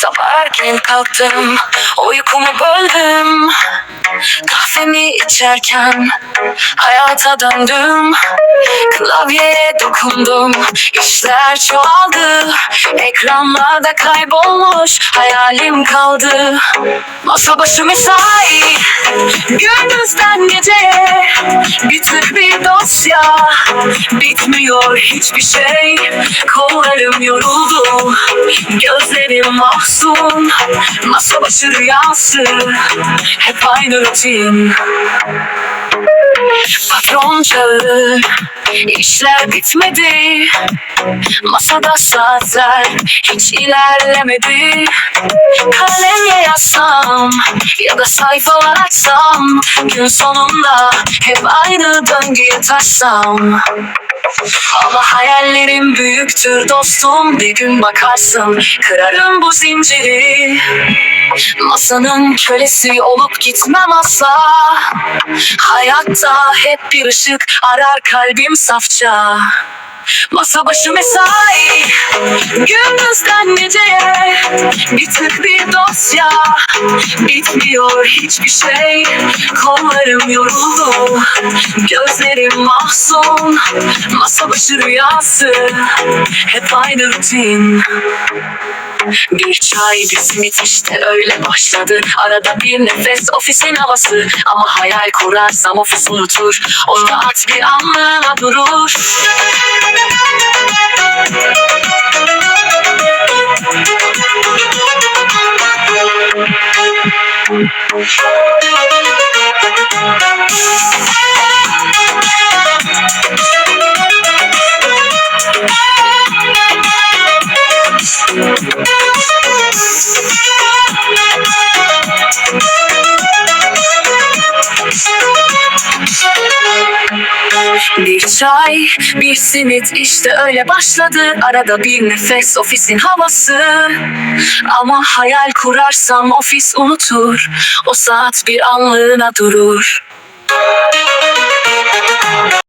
Sabah erken kalktım Uykumu böldüm. Kahvemi içerken Hayata döndüm Klavyeye dokundum. İşler çoğaldı. Ekranlarda kaybolmuş Hayalim kaldı. Masa başı mesai. Gündüzden geceye Bitir bir dosya. Bitmiyor hiçbir şey. Kollarım yoruldu. Gözlerim mahzun. Masa başı rüyası. Hep aynı rutin Patron çağır İşler bitmedi. Masada saatler Hiç ilerlemedi. Kalemle yazsam Ya da sayfalar açsam Gün sonunda Hep aynı döngüye taşsam ama hayallerim büyüktür dostum. Bir gün bakarsın kırarım bu zinciri. Masanın kölesi olup gitmem asla. Hayatta hep bir ışık arar kalbim safça Masa başı mesai Gündüzden geceye. Bir tık bir dosya Bitmiyor hiçbir şey. Kollarım yoruldu Gözlerim mahzun. Masa başı rüyası Hep aynı rutin. Bir çay bir simit işte öyle başladı. Arada bir nefes ofisin havası. Ama hayal kurarsam ofis unutur. O rahat bir anlığına durur Thank you. Bir çay, bir simit. İşte öyle başladı. Arada bir nefes ofisin havası. Ama hayal kurarsam ofis unutur. O saat bir anlığına durur